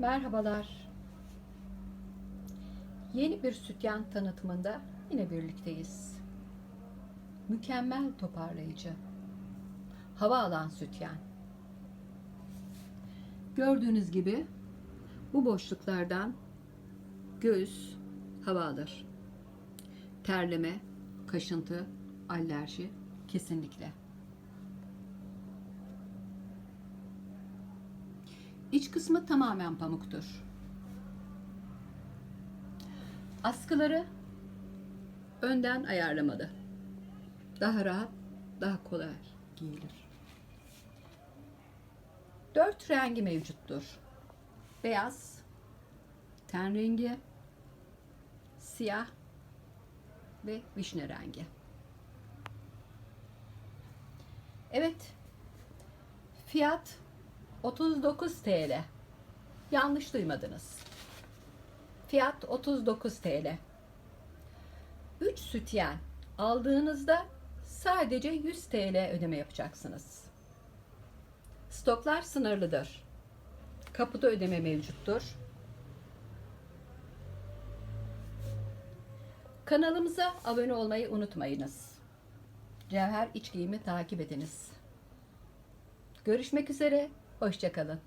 Merhabalar. Yeni bir sütyen tanıtımında yine birlikteyiz. Mükemmel toparlayıcı. Hava alan sütyen. Gördüğünüz gibi bu boşluklardan göğüs hava alır. Terleme, kaşıntı, alerji kesinlikle. İç kısmı tamamen pamuktur. Askıları önden ayarlamalı. Daha rahat, daha kolay giyilir. Dört rengi mevcuttur. Beyaz, ten rengi, siyah ve vişne rengi. Evet, fiyat 39 TL. Yanlış duymadınız. Fiyat 39 TL. 3 sütyen aldığınızda sadece 100 TL ödeme yapacaksınız. Stoklar sınırlıdır. Kapıda ödeme mevcuttur. Kanalımıza abone olmayı unutmayınız. Cevher İç Giyim'i takip ediniz. Görüşmek üzere, Hoşçakalın.